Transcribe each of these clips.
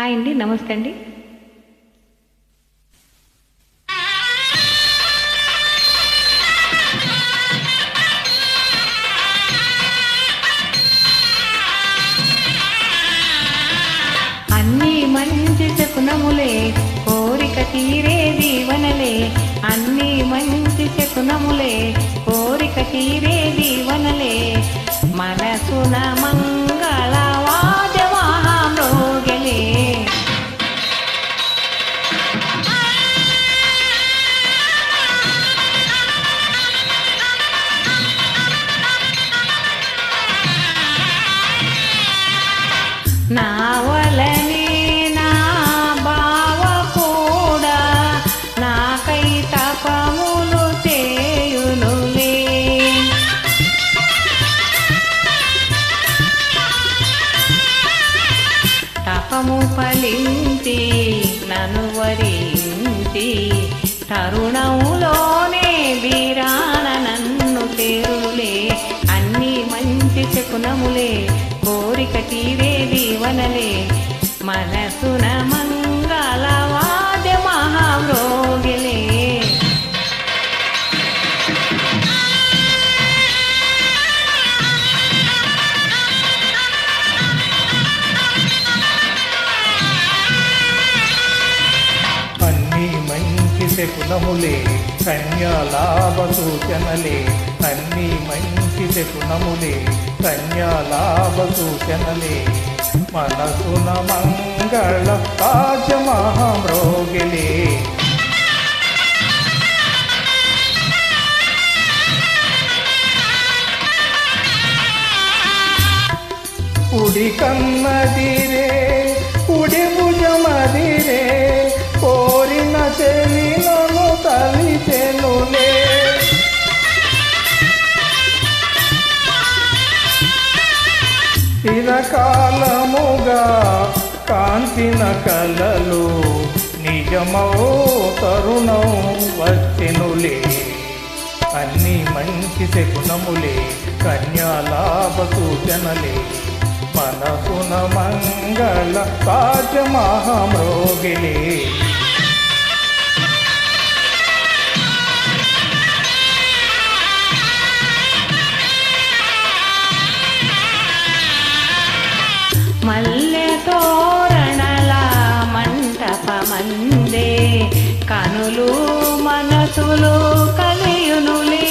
Hi అండి నమస్తే అండి. నా వలనే నా బావ కూడా నాకై తపములు చేయునులే. తపము ఫలించి నను వరించి తరుణములోనే వీరాన నన్ను తేరులే అన్ని మంచి శకునములే కోరిక తీరే దీవనలే మనసున మంగళ వాద్య మహామృగిలే అన్ని మంచి శకునములే కన్యాలాభ సూచనలే అన్ని మంచి శకునములే కన్యాలాభ సూచనలే మనసున మంగళ రాజ మహామ్రోగిలే ఉడి కన్నదిరే చిరకాలముగా కాంతిన కలలు నిజమౌ తరుణం వచ్చినులే. అన్ని మంచి శకునములే కన్యాలాభ సూచనలే. మనసున మంగళ కాజ మహామృగిలే తోరణల మంటపమందే కనులు మనసులు కలియునులే.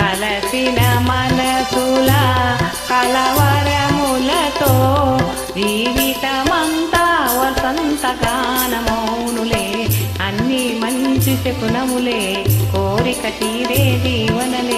కలసిన మనసుల కలవరములతో జీవితమంతా వసంత గానమౌనులే. అన్ని మంచి శకునములే కోరిక తీరే జీవనలే.